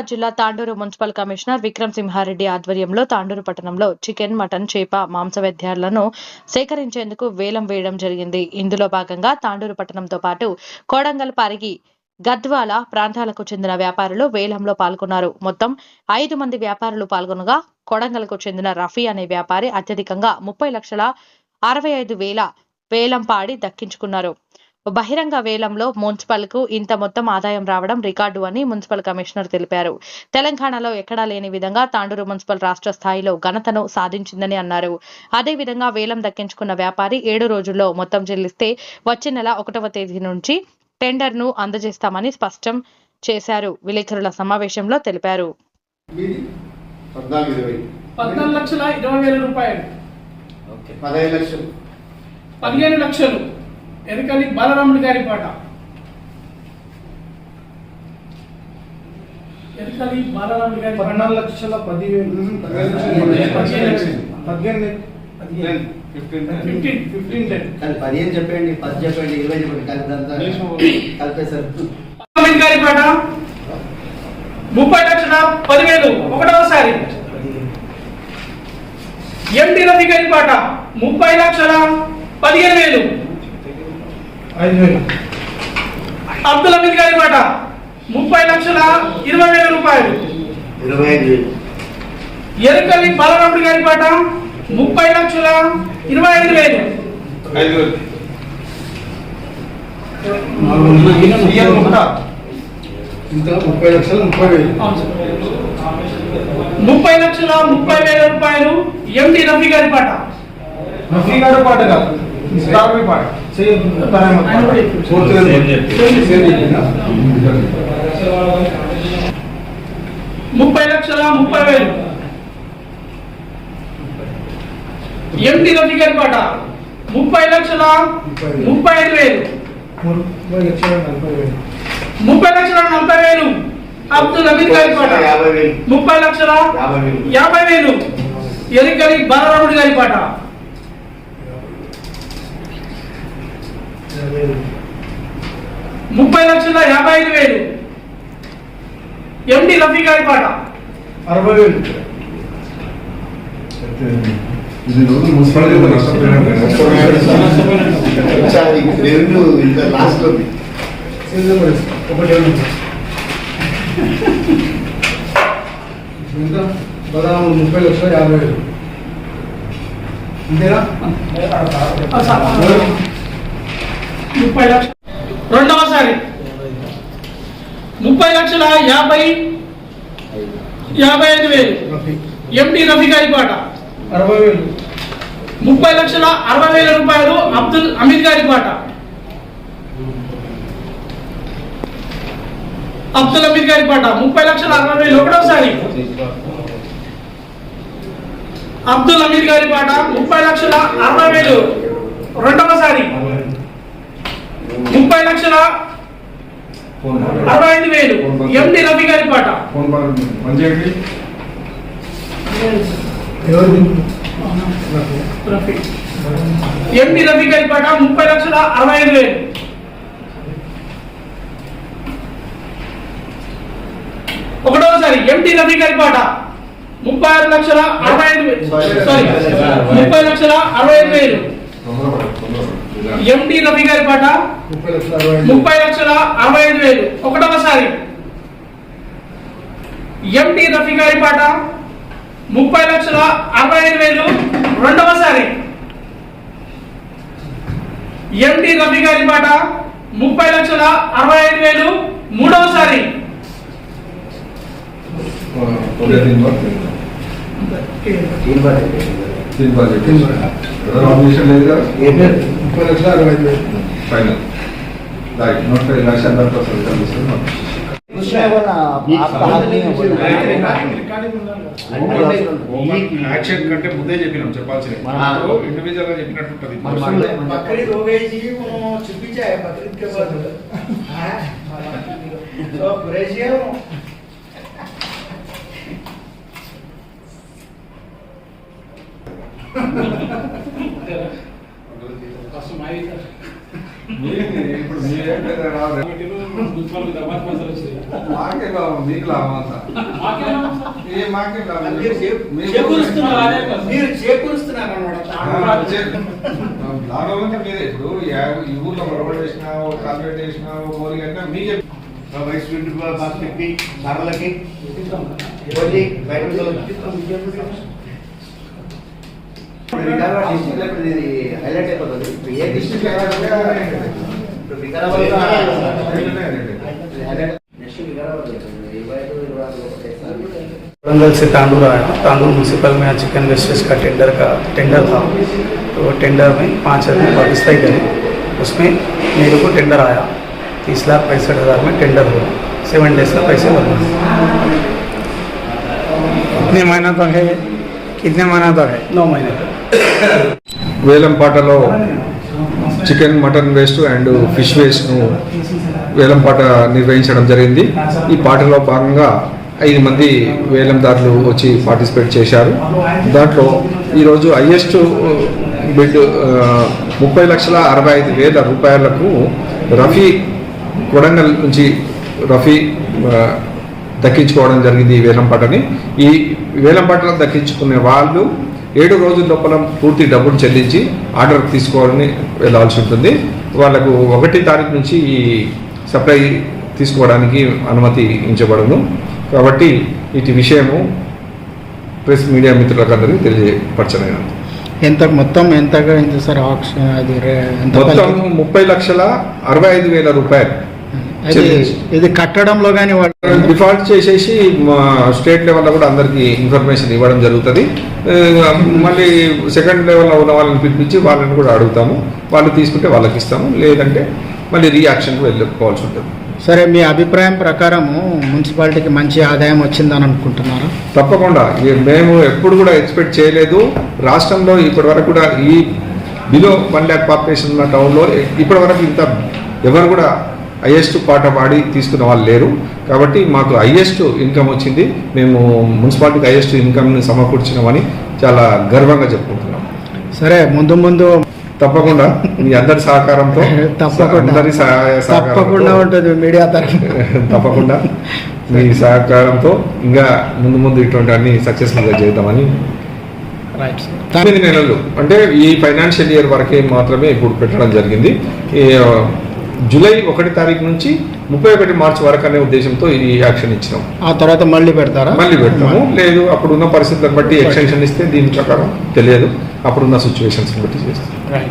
నిజామాబాద్ జిల్లా Tandur municipal commissioner Vikram Simhareddy ఆధ్వర్యంలో తాండూరు పట్టణంలో చికెన్ మటన్ చేప మాంసవేద్యాలను సేకరించేందుకు వేలం వేయడం జరిగింది. ఇందులో భాగంగా తాండూరు పట్టణంతో పాటు కోడంగల్ పరిగి గద్వాల ప్రాంతాలకు చెందిన వ్యాపారులు వేలంలో పాల్గొన్నారు. మొత్తం ఐదు మంది వ్యాపారులు పాల్గొనగా కొడంగల్కు చెందిన రఫీ అనే వ్యాపారి అత్యధికంగా ముప్పై లక్షల అరవై ఐదు వేల వేలం పాడి దక్కించుకున్నారు. బహిరంగ వేలంలో మున్సిపల్కు ఇంత మొత్తం ఆదాయం రావడం రికార్డు అని మున్సిపల్ కమిషనర్ తెలిపారు. తెలంగాణలో ఎక్కడా లేని విధంగా తాండూరు మున్సిపల్ రాష్ట్ర స్థాయిలో ఘనతను సాధించిందని అన్నారు. అదే విధంగా వేలం దక్కించుకున్న వ్యాపారి ఏడు రోజుల్లో మొత్తం చెల్లిస్తే వచ్చే నెల ఒకటవ తేదీ నుంచి టెండర్ను అందజేస్తామని స్పష్టం చేశారు. విలేకరుల సమావేశంలో తెలిపారు. పదిహేను లక్షలు. ఎరకలి బాలరాముడి గారి పాట. ఎరకలి బాలరాముడి గారి పద్నాలుగు లక్షల పదివేలు పదిహేను పదిహేను ఫిఫ్టీన్ ఫిఫ్టీన్. టెన్. కానీ పదిహేను చెప్పండి పది చెప్పండి ఇరవై చెప్పండి కలిపి కలిపేశారు. గారి పాట. ముప్పై లక్షల పదివేలు ఒకటవసారి. ఎండి రవి గారి పాట. ముప్పై లక్షల పదిహేను వేలు. ఐదు వేలు. అబ్దుల్ హమీద్ గారి పాట ముప్పై లక్షల ఇరవై వేల రూపాయలు. ఇరవై ఐదు ఎరుకల్లి బాలరాముడి గారి పాట ముప్పై లక్షల ఇరవై ఐదు వేలు. ఐదు వేలు. ఇంత ముప్పై లక్షలు ముప్పై వేలు. ముప్పై లక్షల ముప్పై వేల రూపాయలు ఎండి రఫీ గారి పాట. రఫీ గారు పాట కాదు పాట. సేమ్ ముప్పై లక్షల ముప్పై వేలు. ఎంపీ రఫీ గారి పాట. ముప్పై లక్షల ముప్పై ఐదు వేలు. ముప్పై లక్షల నలభై వేలు. ముప్పై లక్షల నలభై వేలు అబ్దుల్ హమీద్ గారి పాట. యాభై వేలు ముప్పై లక్షల యాభై వేలు. యాభై వేలు. బాలరాముడి గారి పాట ఇరవై వేలు. ముప్పై లక్షల యాభై ఐదు వేలు. ఎండి రఫీ గారి పాట. అరవై వేలు. బదాము ముప్పై లక్షల యాభై వేలు. అంతేనా? ముప్పై లక్షల రెండవసారి. ముప్పై లక్షల యాభై యాభై ఐదు వేలు. ఎండి రఫీ గారి పాట. అరవై వేలు. ముప్పై లక్షల అరవై వేల రూపాయలు అబ్దుల్ అమీద్ గారి పాట. అబ్దుల్ అమీద్ గారి పాట. ముప్పై లక్షల అరవై వేలు. ఒకటోసారి. అబ్దుల్ అమీద్ గారి పాట. ముప్పై లక్షల అరవై వేలు. రెండవసారి. ముప్పై లక్షల అరవై ఐదు వేలు. ఎండి రఫీ గారి పాట. ఎండి రఫీ. గారి పాట ముప్పై లక్షల అరవై ఐదు వేలు. ఒకటోసారి ఎండి రఫీ గారి పాట ముప్పై ఆరు లక్షల అరవై ఐదు వేలు. సారీ ముప్పై లక్షల అరవై ఐదు వేలు. ఎండి రవి గారి పాట ముప్పై లక్షల అరవై ఐదు వేలు. ఒకటవసారి. ఎండి రఫీ గారి పాట ముప్పై లక్షల అరవై ఐదు వేలు. రెండవసారి. ఎండి రవి గారి పాట ముప్పై లక్షల అరవై ఐదు వేలు. మూడవసారి. దీని బడ్జెట్ నామినేషన్ లేదు కదా ముప్పై లక్షల అరవై ఐదు వేలు ఫైనల్ రైట్ నోట్ లక్ష అందరితో వస్తుంది కనిపిస్తుంది యాక్షన్ కంటే ముందే చెప్పినాం చెప్పాల్సింది మన- ఇండివిజువల్గా చెప్పినట్టు ఉంటుంది మాకే లాభం మీకు లాభం అంతా సార్? మాకే లాభం మీరు చేకూరుస్తున్నారు లాభం ఇప్పుడు ఈ ఊర్లో పొరపాటు చేసినా చేసినా మోరీ అంటే మీకే వైస్ ప్రిన్సిపల్ బయట వికారాబాద్ డిస్ట్రిక్ట్ లో ఇప్పుడు ఇది హైలైట్ అయిపోతుంది ఇప్పుడు ఏ డిస్ట్రిక్ట్ ఇప్పుడు వికారాబాద్ లో ఇది హైలైట్ నెక్స్ట్ వికారాబాద్ లో ఉంటుంది. ఇరవై ఐదు ఇరవై ఆరు లోపు చేస్తారు. वरंगल से तांदूर आया तांदूर म्यूनसिपल में चिकन वेस्टेज का टेंडर का टेंडर था तो टेंडर में पाँच आदमी पार्टिसिपेट करे उसमें मेरे को टेंडर आया तीस लाख पैंसठ हज़ार में टेंडर हुआ सेवन डेज का पैसे भरना कितने महीना तक है कितने महीना तक है नौ महीने तक వేలంపాటలో chicken mutton waste and fish వేస్ట్ను వేలంపాట నిర్వహించడం జరిగింది. ఈ పాటలో భాగంగా ఐదు మంది వేలందారులు వచ్చి పార్టిసిపేట్ చేశారు. దాంట్లో ఈరోజు హయ్యెస్ట్ బిడ్ ముప్పై లక్షల అరవై ఐదు వేల రూపాయలకు రఫీ కొడంగల్ నుంచి రఫీ దక్కించుకోవడం జరిగింది ఈ వేలంపాటని ఈ వేలంపాటలో దక్కించుకునే వాళ్ళు ఏడు రోజుల లోపల పూర్తి డబ్బులు చెల్లించి ఆర్డర్ తీసుకోవాలని వెళ్ళాల్సి ఉంటుంది. వాళ్ళకు ఒకటి తారీఖు నుంచి ఈ సప్లై తీసుకోవడానికి అనుమతి ఇచ్చబడను కాబట్టి ఇటు విషయము ప్రెస్ మీడియా మిత్రులకు అందరికీ తెలియపరచలేదు ఎంత మొత్తం ఎంతగా అయింది సార్ ఆక్షన్ అది ఎంత మొత్తం ముప్పై లక్షల అరవై ఐదు వేల రూపాయలు. ఇది కట్టడంలో కానీ వాళ్ళు డిఫాల్ట్ చేసేసి మా స్టేట్ లెవెల్లో కూడా అందరికీ ఇన్ఫర్మేషన్ ఇవ్వడం జరుగుతుంది. మళ్ళీ సెకండ్ లెవెల్లో ఉన్న వాళ్ళని పిలిపించి వాళ్ళని కూడా అడుగుతాము. వాళ్ళు తీసుకుంటే వాళ్ళకి ఇస్తాము. లేదంటే మళ్ళీ రియాక్షన్కి వెళ్ళిపోవాల్సి ఉంటుంది. సరే మీ అభిప్రాయం ప్రకారము మున్సిపాలిటీకి మంచి ఆదాయం వచ్చిందని అనుకుంటున్నారా? తప్పకుండా. మేము ఎప్పుడు కూడా ఎక్స్పెక్ట్ చేయలేదు. రాష్ట్రంలో ఇప్పటి వరకు కూడా ఈ బిలో వన్ ల్యాక్ పాపులేషన్ ఉన్న టౌన్లో ఇప్పటి వరకు ఇంత ఎవరు కూడా హైయెస్ట్ పాట పాడి తీసుకున్న వాళ్ళు లేరు. కాబట్టి మాకు హైయెస్ట్ ఇన్కమ్ వచ్చింది. మేము మున్సిపాలిటీకి హైయెస్ట్ ఇన్కమ్ని సమకూర్చినామని చాలా గర్వంగా చెప్పుకుంటున్నాం. సరే ముందు ముందు తప్పకుండా మీ అందరి సహకారంతో తప్పకుండా. ఉంటుంది మీడియా తరఫున తప్పకుండా మీ సహకారంతో ఇంకా ముందు ముందు ఇటువంటి అన్ని సక్సెస్ఫుల్గా చేద్దామని తొమ్మిది నెలలు. అంటే ఈ ఫైనాన్షియల్ ఇయర్ వరకే మాత్రమే ఇప్పుడు పెట్టడం జరిగింది. జూలై ఒకటి తారీఖు నుంచి ముప్పై ఒకటి మార్చి వరకు అనే ఉద్దేశంతో ఈ యాక్షన్ ఇచ్చినాం. ఆ తర్వాత మళ్ళీ పెడతారా? మళ్ళీ పెడతాము. లేదు అప్పుడున్న పరిస్థితులను బట్టి ఎక్స్టెన్షన్ ఇస్తే దీని ప్రకారం తెలియదు. అప్పుడున్న సిచ్యువేషన్స్ బట్టి చేస్తాం. రైట్